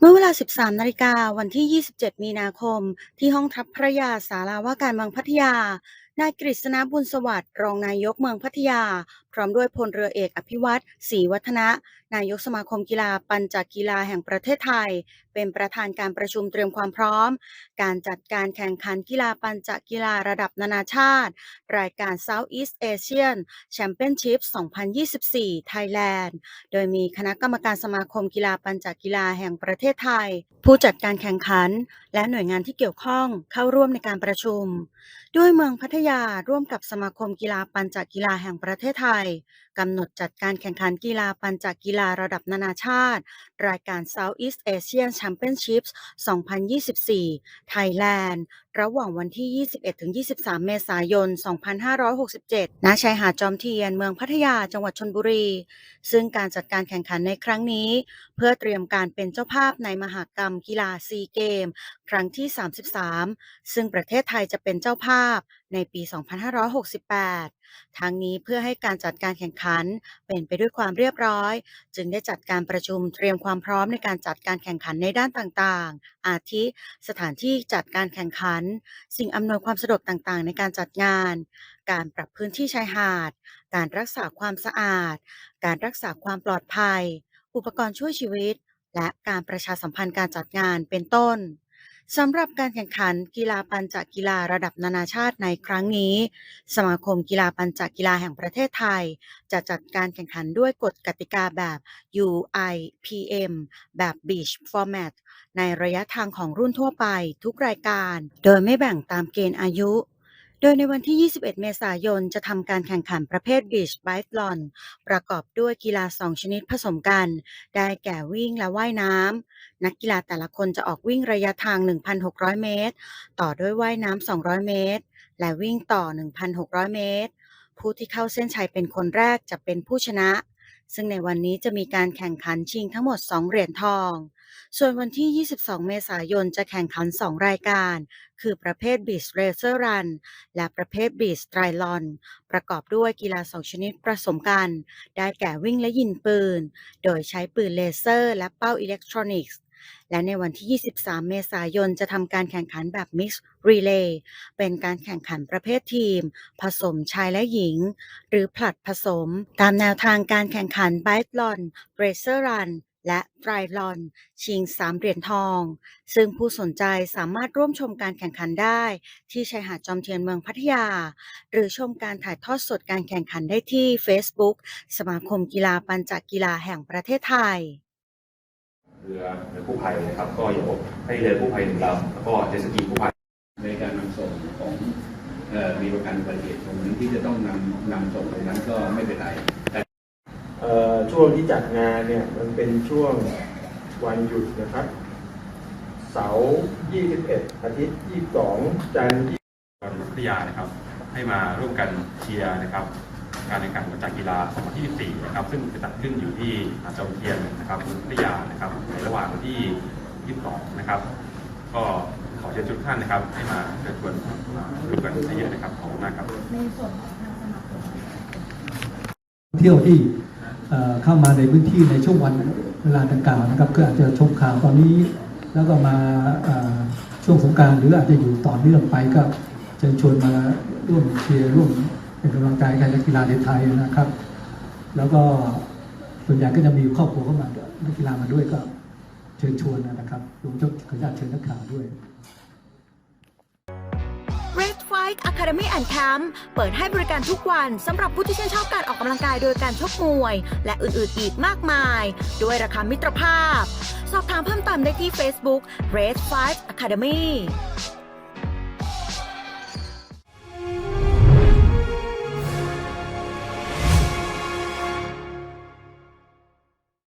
13 นาฬิกาวันที่ 27 มีนาคม ที่ห้องทัพพระยาสาราว่าการเมืองพัทยา นายกฤษณะบุญสวัสดิ์รองนายกเมืองพัทยา พร้อมด้วยพลเรือเอกอภิวัตศรีวัฒนะ นายกสมาคมกีฬาปัญจกกีฬาแห่งประเทศไทย เป็นประธานการประชุมเตรียมความพร้อม การจัดการแข่งขันกีฬาปัญจกีฬาระดับนานาชาติ รายการ Southeast Asian Championship 2024 Thailand โดยมีคณะกรรมการสมาคมกีฬาปัญจกีฬาแห่งประเทศไทย ผู้จัดการแข่งขัน และหน่วยงานที่เกี่ยวข้องเข้าร่วมในการประชุม ด้วยเมืองพัทยาร่วมกับสมาคมกีฬาปัญจกีฬาแห่งประเทศไทย กำหนดจัดการแข่งขันกีฬาปัญจกีฬาระดับนานาชาติ รายการ Southeast Asian Championships 2024 Thailand ระหว่างวันที่ 21-23 เมษายน 2567 ณ ชายหาดจอมเทียน เมืองพัทยา จังหวัดชลบุรี ซึ่งการจัดการแข่งขันในครั้งนี้ เพื่อเตรียมการเป็นเจ้าภาพในมหากรรมกีฬาซีเกม ครั้งที่ 33 ซึ่งประเทศไทยจะเป็นเจ้าภาพในปี 2568 ทั้งนี้เพื่อให้การจัดการแข่งขันเป็นไปด้วยความเรียบร้อย จึงได้จัดการประชุมเตรียมความพร้อมในการจัดการแข่งขันในด้านต่างๆ อาทิ สถานที่จัดการแข่งขันสิ่งอำนวยความสะดวกต่างๆ ในการจัดงาน การปรับพื้นที่ชายหาด การรักษาความสะอาด การรักษาความปลอดภัย อุปกรณ์ช่วยชีวิต และการประชาสัมพันธ์การจัดงานเป็นต้น สำหรับการแข่งขันกีฬาปัญจกีฬาระดับนานาชาติในครั้งนี้ สมาคมกีฬาปัญจกีฬาแห่งประเทศไทย จะจัดการแข่งขันด้วยกฎกติกาแบบ UIPM แบบ Beach Format ในระยะทางของรุ่นทั่วไปทุกรายการ โดยไม่แบ่งตามเกณฑ์อายุ โดยในวันที่ 21 เมษายน จะทำการแข่งขันประเภท Beach Biathlon ประกอบด้วยกีฬา 2 ชนิดผสมกัน ได้แก่วิ่งและว่ายน้ำ นักกีฬาแต่ละคนจะออกวิ่งระยะทาง 1,600 เมตร ต่อด้วยว่ายน้ำ 200 เมตร และวิ่งต่อ 1,600 เมตร ผู้ที่เข้าเส้นชัยเป็นคนแรกจะเป็นผู้ชนะ ซึ่งในวันนี้จะมีการแข่งขันชิงทั้งหมด 2 เหรียญทอง ส่วนวันที่ 22 เมษายนจะแข่งขัน 2 รายการ คือประเภท Beach Racer Run และประเภท Beach Triathlon ประกอบด้วยกีฬา2ชนิดผสมกัน ได้แก่วิ่งและยิงปืน โดยใช้ปืนเลเซอร์ และเป้าอิเล็กทรอนิกส์ และในวันที่ 23 เมษายน จะทำการแข่งขันแบบ Mixed Relay เป็นการแข่งขันประเภททีม ผสมชายและหญิง หรือผลัดผสม ตามแนวทางการแข่งขัน Biathlon Racer Run และ Triathlon ชิง 3 เหรียญทอง ซึ่งผู้สนใจสามารถร่วมชมการแข่งขันได้ ที่ชายหาดจอมเทียนเมืองพัทยา หรือชมการถ่ายทอดสดการแข่งขันได้ที่ Facebook สมาคมกีฬาปัญจกกีฬาแห่งประเทศไทย เรือเรือกู้ภัยนะครับ ก็อย่าพบให้เรือกู้ภัยหนึ่งลำแล้วก็เจตสกีกู้ภัยในการนำส่งของเอ่อมีประกันอุบัติเหตุตรงนั้นที่จะต้องนำนำส่งตรงนั้นก็ไม่เป็นไรเอ่อช่วงที่จัดงานเนี่ยมันเป็นช่วงวันหยุดนะครับ เสาร์21 อาทิตย์ 22 จันทร์พัทยานะครับ ให้มาร่วมกันเชียร์นะครับ การแข่งขันจากกีฬา 2024 นะครับ ซึ่งจะจัดขึ้นอยู่ที่หาดจอมเทียนนะครับพัทยานะครับในระหว่างวันที่ 22 นะครับ ก็ขอเชิญทุกท่านนะครับ ให้มาเชิญชวนมาร่วมกันเยอะๆนะครับขอบคุณมากครับเที่ยวที่เข้ามาในพื้นที่ในช่วงวันเวลาดังกล่าวนะครับก็อาจจะชมข่าวตอนนี้แล้วก็มาช่วงสงการหรืออาจจะอยู่ต่อเนื่องไปก็เชิญชวนมาร่วมเชียร์ร่วม เป็นกำลังใจให้นักกีฬาในไทยนะครับ แล้วก็ส่วนใหญ่ก็จะมีครอบครัวเข้ามานักกีฬามาด้วยก็เชิญชวนนะครับรวมทั้งขออนุญาตเชิญนักข่าวด้วย Red Fight Academy and Camp เปิดให้บริการทุกวันสำหรับผู้ที่ชื่นชอบการออกกำลังกายโดยการชกมวย และอื่นๆอีกมากมาย ด้วยราคามิตรภาพ สอบถามเพิ่มเติมได้ที่ Facebook Red Fight Academy